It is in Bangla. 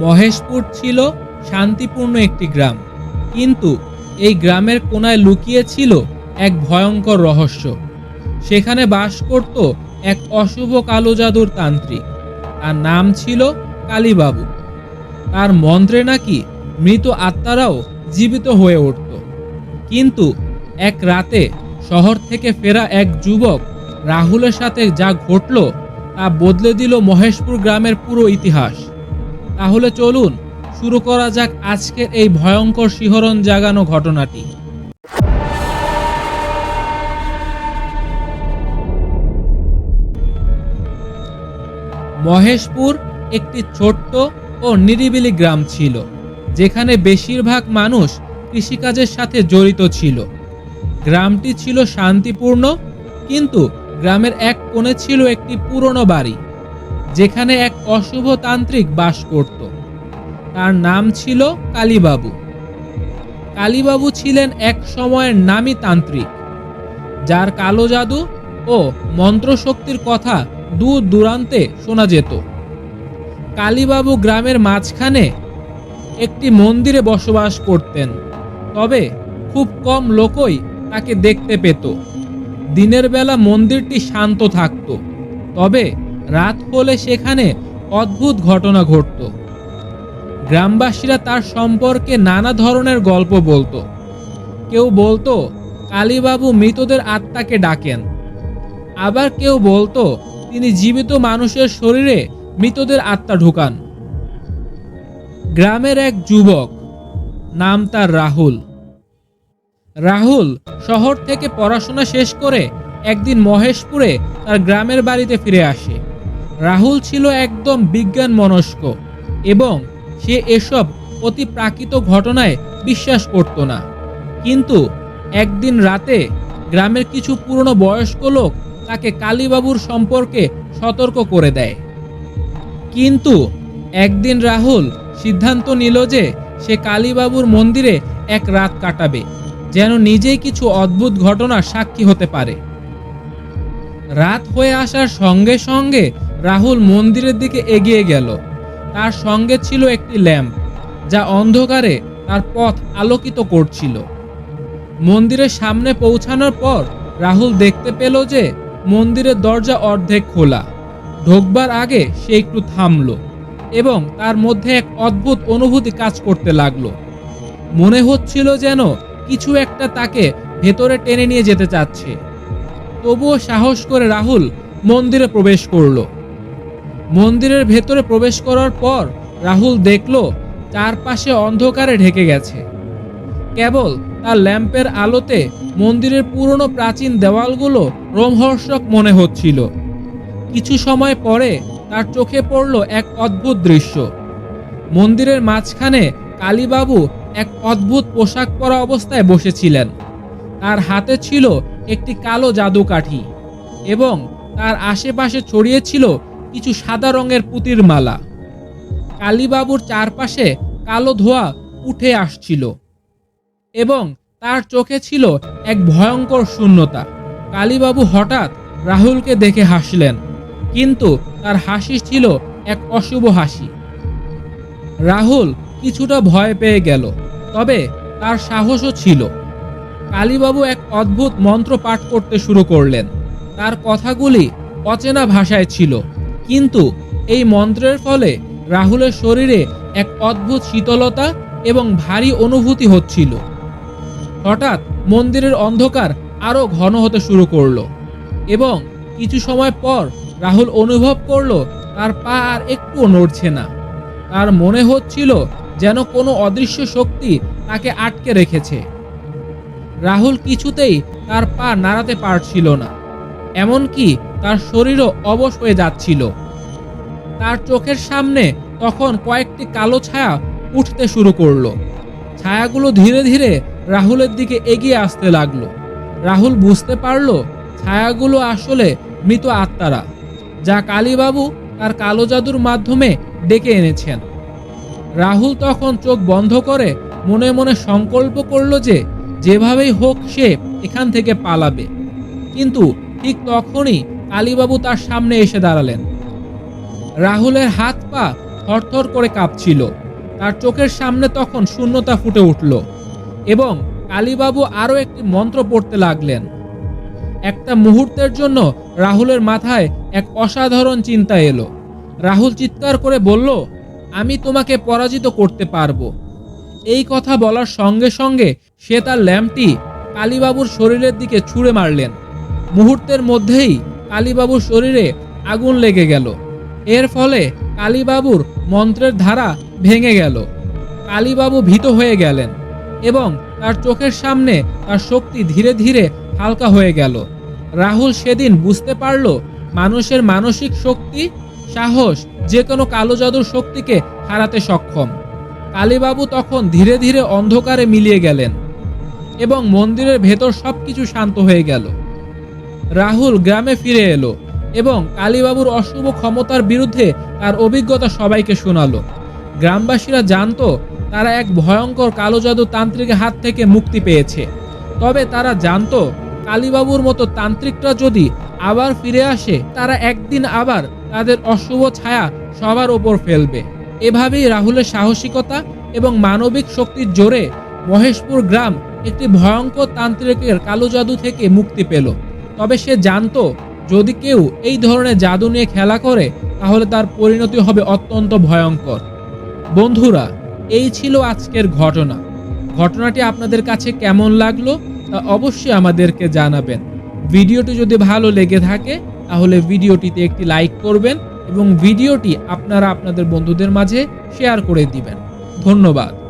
মহেশপুর ছিল শান্তিপূর্ণ একটি গ্রাম, কিন্তু এই গ্রামের কোনায় লুকিয়ে ছিল এক ভয়ঙ্কর রহস্য। সেখানে বাস করত এক অশুভ কালো জাদুর তান্ত্রিক। তার নাম ছিল কালীবাবু। তার মন্ত্রে নাকি মৃত আত্মারাও জীবিত হয়ে উঠত। কিন্তু এক রাতে শহর থেকে ফেরা এক যুবক রাহুলের সাথে যা ঘটল তা বদলে দিল মহেশপুর গ্রামের পুরো ইতিহাস। তাহলে চলুন শুরু করা যাক আজকের এই ভয়ঙ্কর শিহরণ জাগানো ঘটনাটি। মহেশপুর একটি ছোট্ট ও নিরিবিলি গ্রাম ছিল, যেখানে বেশিরভাগ মানুষ কৃষিকাজের সাথে জড়িত ছিল। গ্রামটি ছিল শান্তিপূর্ণ, কিন্তু গ্রামের এক কোণে ছিল একটি পুরনো বাড়ি, যেখানে এক অশুভ তান্ত্রিক বাস করত। তার নাম ছিল কালীবাবু। কালীবাবু ছিলেন এক সময়ের নামী তান্ত্রিক, যার কালো জাদু ও মন্ত্রশক্তির কথা দূর দূরান্তে শোনা যেত। কালীবাবু গ্রামের মাঝখানে একটি মন্দিরে বসবাস করতেন, তবে খুব কম লোকই তাকে দেখতে পেত। দিনের বেলা মন্দিরটি শান্ত থাকত, তবে রাত হলে সেখানে অদ্ভুত ঘটনা ঘটত। গ্রামবাসীরা তার সম্পর্কে নানা ধরনের গল্প বলতো। কেউ বলতো, কালীবাবু মৃতদের আত্মাকে ডাকেন। আবার কেউ বলতো, তিনি জীবিত মানুষের শরীরে মৃতদের আত্মা ঢুকান। গ্রামের এক যুবক, নাম তার রাহুল। রাহুল শহর থেকে পড়াশোনা শেষ করে একদিন মহেশপুরে তার গ্রামের বাড়িতে ফিরে আসে। রাহুল ছিল একদম বিজ্ঞান মনস্ক এবং সে এসব অতি প্রাকৃত ঘটনায় বিশ্বাস করত না। কিন্তু একদিন রাতে গ্রামের কিছু পুরনো বয়স্ক লোক তাকে কালীবাবুর সম্পর্কে সতর্ক করে দেয়। কিন্তু একদিন রাহুল সিদ্ধান্ত নিল যে সে কালীবাবুর মন্দিরে এক রাত কাটাবে। যেন নিজেই কিছু অদ্ভুত ঘটনার সাক্ষী হতে পারে। রাত হয়ে আসার সঙ্গে সঙ্গে রাহুল মন্দিরের দিকে এগিয়ে গেল। তার সঙ্গে ছিল একটি ল্যাম্প, যা অন্ধকারে তার পথ আলোকিত করছিল। মন্দিরের সামনে পৌঁছানোর পর রাহুল দেখতে পেল যে মন্দিরের দরজা অর্ধেক খোলা। ঢোকবার আগে সে একটু থামল এবং তার মধ্যে এক অদ্ভুত অনুভূতি কাজ করতে লাগল। মনে হচ্ছিল যেন কিছু একটা তাকে ভেতরে টেনে নিয়ে যেতে চাচ্ছে। তবুও সাহস করে রাহুল মন্দিরে প্রবেশ করল। মন্দিরের ভেতরে প্রবেশ করার পর রাহুল দেখল চারপাশে অন্ধকারে ঢেকে গেছে। কেবল তার ল্যাম্পের আলোতে মন্দিরের পুরনো প্রাচীন দেওয়ালগুলো রোমহর্ষক মনে হচ্ছিল। কিছু সময় পরে তার চোখে পড়ল এক অদ্ভুত দৃশ্য। মন্দিরের মাঝখানে কালীবাবু এক অদ্ভুত পোশাক পরা অবস্থায় বসেছিলেন। তার হাতে ছিল একটি কালো জাদু কাঠি এবং তার আশেপাশে ছড়িয়ে ছিল কিছু সাদা রঙের পুতির মালা। কালীবাবুর চারপাশে কালো ধোয়া উঠে আসছিল এবং তার চোখে ছিল এক ভয়ঙ্কর শূন্যতা। কালীবাবু হঠাৎ রাহুলকে দেখে হাসলেন, কিন্তু তার হাসি ছিল এক অশুভ হাসি। রাহুল কিছুটা ভয় পেয়ে গেল। তবে তার সাহসও ছিল। কালীবাবু এক অদ্ভুত মন্ত্র পাঠ করতে শুরু করলেন। তার কথাগুলি অচেনা ভাষায় ছিল, কিন্তু এই মন্ত্রের ফলে রাহুলের শরীরে এক অদ্ভুত শীতলতা এবং ভারী অনুভূতি হচ্ছিল। হঠাৎ মন্দিরের অন্ধকার আরও ঘন হতে শুরু করল এবং কিছু সময় পর রাহুল অনুভব করল তার পা আর একটুও নড়ছে না। তার মনে হচ্ছিল যেন কোনো অদৃশ্য শক্তি তাকে আটকে রেখেছে। রাহুল কিছুতেই তার পা নাড়াতে পারছিল না, এমনকি তার শরীরও অবশ হয়ে যাচ্ছিল। তার চোখের সামনে তখন কয়েকটি কালো ছায়া উঠতে শুরু করল। ছায়াগুলো ধীরে ধীরে রাহুলের দিকে এগিয়ে আসতে লাগল। রাহুল বুঝতে পারল ছায়াগুলো আসলে মৃত আত্মারা, যা কালীবাবু তার কালো জাদুর মাধ্যমে ডেকে এনেছেন। রাহুল তখন চোখ বন্ধ করে মনে মনে সংকল্প করল যে যেভাবেই হোক সে এখান থেকে পালাবে। কিন্তু ঠিক তখনই কালীবাবু তার সামনে এসে দাঁড়ালেন। রাহুলের হাত পা থরথর করে কাঁপছিল। তার চোখের সামনে তখন শূন্যতা ফুটে উঠল এবং কালীবাবু আরও একটি মন্ত্র পড়তে লাগলেন। একটা মুহূর্তের জন্য রাহুলের মাথায় এক অসাধারণ চিন্তা এলো। রাহুল চিৎকার করে বলল আমি তোমাকে পরাজিত করতে পারব। এই কথা বলার সঙ্গে সঙ্গে সে তার ল্যাম্পটি কালীবাবুর শরীরের দিকে ছুঁড়ে মারলেন। মুহূর্তের মধ্যেই কালীবাবুর শরীরে আগুন লেগে গেল। এর ফলে কালীবাবুর মন্ত্রের ধারা ভেঙে গেল। কালীবাবু ভীত হয়ে গেলেন এবং তার চোখের সামনে তার শক্তি ধীরে ধীরে হালকা হয়ে গেল। রাহুল সেদিন বুঝতে পারল মানুষের মানসিক শক্তি, সাহস যে কোনো কালো জাদুর শক্তিকে হারাতে সক্ষম। কালীবাবু তখন ধীরে ধীরে অন্ধকারে মিলিয়ে গেলেন এবং মন্দিরের ভেতর সবকিছু শান্ত হয়ে গেল। রাহুল গ্রামে ফিরে এলো এবং কালীবাবুর অশুভ ক্ষমতার বিরুদ্ধে তার অভিজ্ঞতা সবাইকে শোনালো। গ্রামবাসীরা জানতো, তারা এক ভয়ঙ্কর কালো জাদু তান্ত্রিকের হাত থেকে মুক্তি পেয়েছে। তবে তারা জানতো কালীবাবুর মতো তান্ত্রিকরা যদি আবার ফিরে আসে, তারা একদিন আবার তাদের অশুভ ছায়া সবার ওপর ফেলবে। এভাবেই রাহুলের সাহসিকতা এবং মানবিক শক্তির জোরে মহেশপুর গ্রাম একটি ভয়ঙ্কর তান্ত্রিকের কালো জাদু থেকে মুক্তি পেল। তবে সে জানতো, যদি কেউ এই ধরনের জাদু নিয়ে খেলা করে, তাহলে তার পরিণতি হবে অত্যন্ত ভয়ঙ্কর। বন্ধুরা, এই ছিল আজকের ঘটনা। ঘটনাটি আপনাদের কাছে কেমন লাগল? অবশ্যই আমাদেরকে জানাবেন। ভিডিওটি যদি ভালো লেগে থাকে, তাহলে ভিডিওটিতে একটি লাইক করবেন এবং ভিডিওটি আপনারা আপনাদের বন্ধুদের মাঝে শেয়ার করে দিবেন। ধন্যবাদ।